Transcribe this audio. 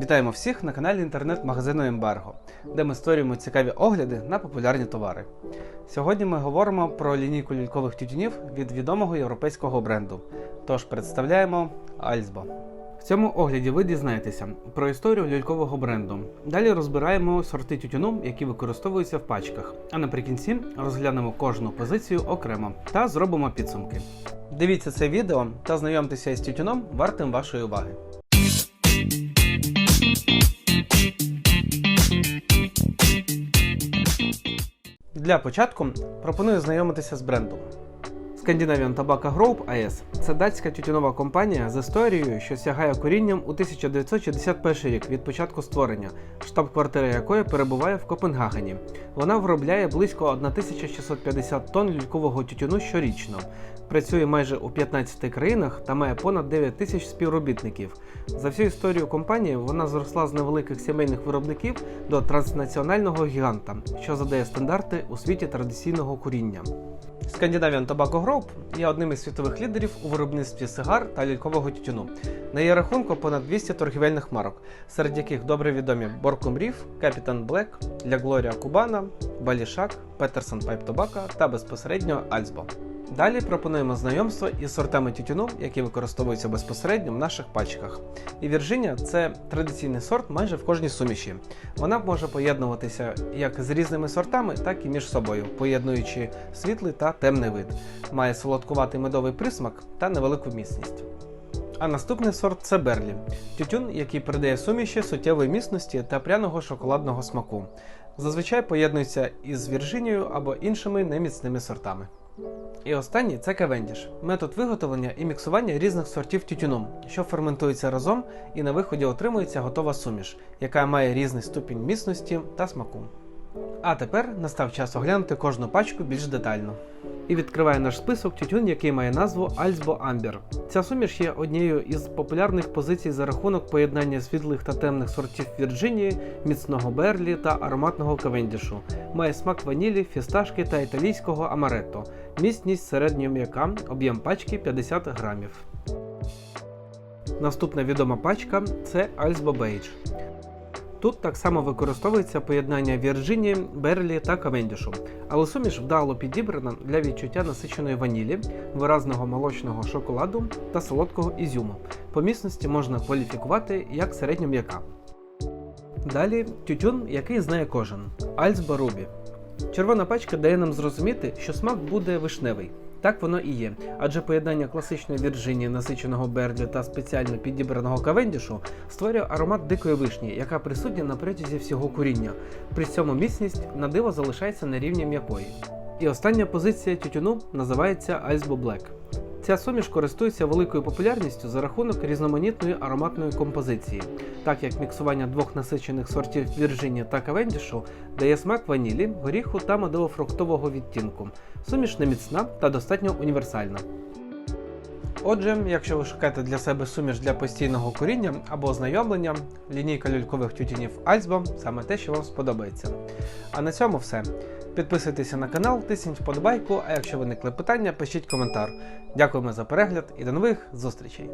Вітаємо всіх на каналі інтернет-магазину Ембарго, де ми створюємо цікаві огляди на популярні товари. Сьогодні ми говоримо про лінійку лялькових тютюнів від відомого європейського бренду. Тож представляємо Альзбо. В цьому огляді ви дізнаєтеся про історію лялькового бренду. Далі розбираємо сорти тютюну, які використовуються в пачках. А наприкінці розглянемо кожну позицію окремо та зробимо підсумки. Дивіться це відео та знайомтеся із тютюном вартим вашої уваги. Для початку пропоную знайомитися з брендом. Scandinavian Tobacco Group AS – це датська тютюнова компанія з історією, що сягає корінням у 1961 рік від початку створення, штаб-квартира якої перебуває в Копенгагені. Вона виробляє близько 1650 тонн люлькового тютюну щорічно, працює майже у 15 країнах та має понад 9 тисяч співробітників. За всю історію компанії вона зросла з невеликих сімейних виробників до транснаціонального гіганта, що задає стандарти у світі традиційного куріння. Scandinavian Tobacco Group є одним із світових лідерів у виробництві сигар та лялькового тютюну. На її рахунку понад 200 торгівельних марок, серед яких добре відомі Borkum Reef, Captain Black, для Gloria Cubana, Balishak, Peterson Pipe Tobacco та безпосередньо Альсбо. Далі пропонуємо знайомство із сортами тютюну, які використовуються безпосередньо в наших пачках. І Вірджинія це традиційний сорт майже в кожній суміші. Вона може поєднуватися як з різними сортами, так і між собою, поєднуючи світлий та темний вид. Має солодкуватий медовий присмак та невелику міцність. А наступний сорт це Берлі тютюн, який передає суміші суттєвої міцності та пряного шоколадного смаку. Зазвичай поєднується із Вірджинією або іншими неміцними сортами. І останній це кавендіш метод виготовлення і міксування різних сортів тютюну, що ферментується разом і на виході отримується готова суміш, яка має різний ступінь міцності та смаку. А тепер настав час оглянути кожну пачку більш детально. І відкриває наш список тютюн, який має назву Альсбо Амбер. Ця суміш є однією із популярних позицій за рахунок поєднання світлих та темних сортів Вірджинії, міцного Берлі та ароматного Кавендішу. Має смак ванілі, фісташки та італійського амаретто. Міцність середньо м'яка, об'єм пачки 50 грамів. Наступна відома пачка це Альсбо Бейдж. Тут так само використовується поєднання Вірджинії, Берлі та Кавендішу, але суміш вдало підібрана для відчуття насиченої ванілі, виразного молочного шоколаду та солодкого ізюму. По міцності можна кваліфікувати як середньом'яка. Далі тютюн, який знає кожен Альсбо Рубі. Червона пачка дає нам зрозуміти, що смак буде вишневий. Так воно і є, адже поєднання класичної Вірджинії, насиченого берді та спеціально підібраного Кавендішу створює аромат дикої вишні, яка присутня на протязі всього куріння. При цьому міцність на диво залишається на рівні м'якої. І остання позиція тютюну називається Альсбо Black. Ця суміш користується великою популярністю за рахунок різноманітної ароматної композиції, так як міксування двох насичених сортів Вірджинія та Кавендішу дає смак ванілі, горіху та медово-фруктового відтінку. Суміш не міцна та достатньо універсальна. Отже, якщо ви шукаєте для себе суміш для постійного куріння або ознайомлення, лінійка люлькових тютюнів Альсбо саме те, що вам сподобається. А на цьому все. Підписуйтеся на канал, тисніть вподобайку, а якщо виникли питання, пишіть коментар. Дякуємо за перегляд і до нових зустрічей!